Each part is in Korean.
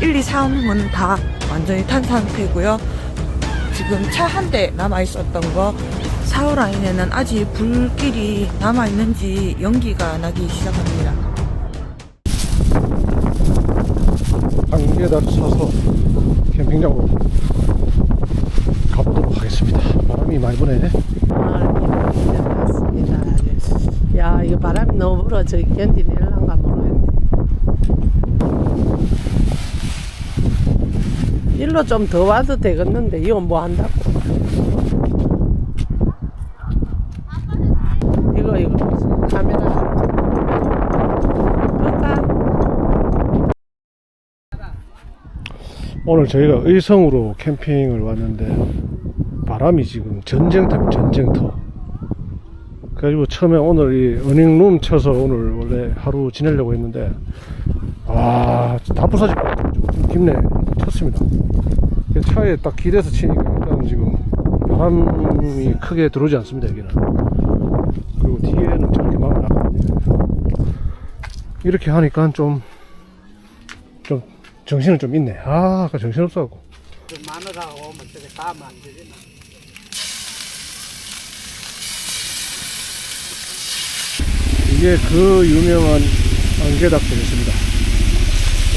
1, 2, 3은 다 완전히 탄 상태고요. 지금 차 한 대 남아 있었던 거 4호 라인에는 아직 불길이 남아 있는지 연기가 나기 시작합니다. 방에다 사서 캠핑장으로 가보도록 하겠습니다. 바람이 많이 부네. 맞습니다. 야, 이거 바람이 너무 불어. 저기 견디낼란가 모르겠네. 일로 좀 더 와도 되겠는데, 이거 뭐 한다고? 이거, 이거. 카메라. 오늘 저희가 의성으로 캠핑을 왔는데 바람이 지금 전쟁터 전쟁터 그래가지고 처음에 오늘 이 어닝룸 쳐서 오늘 원래 하루 지내려고 했는데 아다 지금 김내 쳤습니다 차에 딱 길에서 치니까 일단 지금 바람이 크게 들어오지 않습니다 여기는 그리고 뒤에는 저렇게 막아놨거든요 이렇게 하니까 좀 좀 정신은 좀 있네. 아, 아까 정신 없어갖고. 마누라가 오면 저게 가면 안 되잖아. 이게 그 유명한 안개닭 되겠습니다.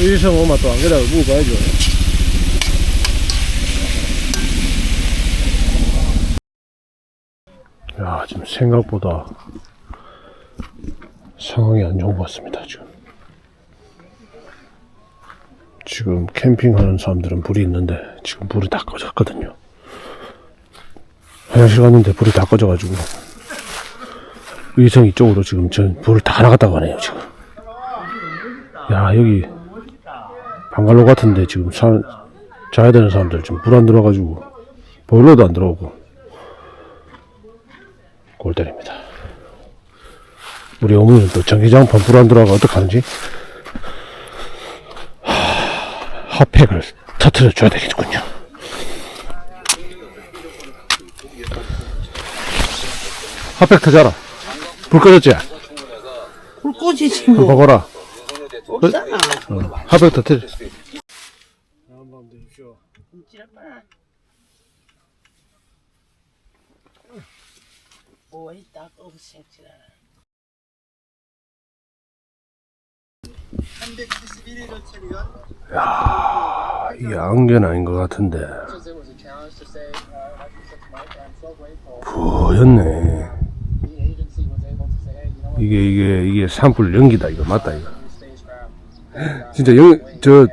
의성 오면 또 안개닭을 먹어봐야죠. 야, 지금 생각보다 상황이 안 좋은 것 같습니다, 지금. 지금 캠핑하는 사람들은 불이 있는데, 지금 불이 다 꺼졌거든요. 화장실 갔는데 불이 다 꺼져가지고, 의성 이쪽으로 지금 전 불을 다 나갔다고 하네요, 지금. 야, 여기, 방갈로 같은데 지금 사, 자야 되는 사람들 지금 불 안 들어와가지고, 보일러도 안 들어오고, 골 때립니다. 우리 어머니는 또 전기장판 불안 들어와가 어떡하는지, 하, 핫팩을 터트려 줘야 되겠군요. 핫팩 터져라. 불 꺼졌지? 불 꺼지지 뭐. 봐봐라. 없잖아. 핫팩 터트려. 뭐 있다, 없애지라. 이게 안개는 아닌 것 같은데. 부였네. 이게, 이게, 이게 산불 연기다, 이거. 맞다, 이거. 진짜 연, 저,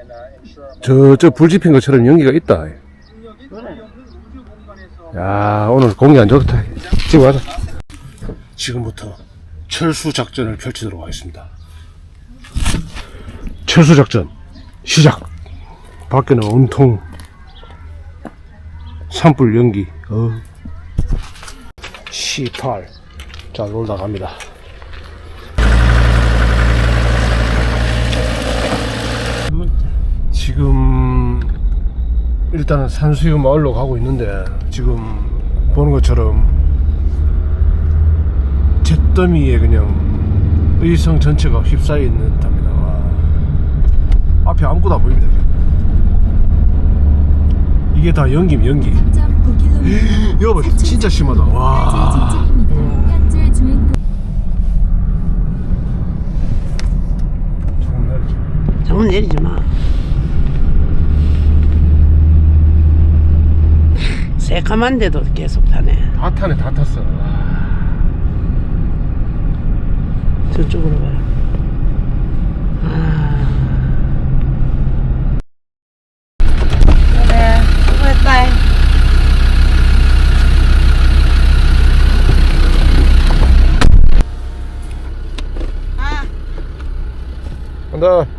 저, 저불 지핀 것처럼 연기가 있다. 야, 오늘 공기 안 좋다. 지금 가자. 지금부터 철수 작전을 펼치도록 하겠습니다. 철수 작전, 시작! 밖에는 온통 산불 연기. 어. 18. 자, 놀다 갑니다. 지금 일단은 산수유 마을로 가고 있는데 지금 보는 것처럼 잿더미에 그냥 의성 전체가 휩싸여 있는 듯합니다. 와. 앞에 아무것도 안 보입니다. 이게 다 연기임 연기. 이거 봐 진짜 심하다. 와. 정말 내리지 마. 새까만데도 계속 타네. 다 타네 다 탔어. 저쪽으로 가라. 아. 그래, 수고했다. 간다.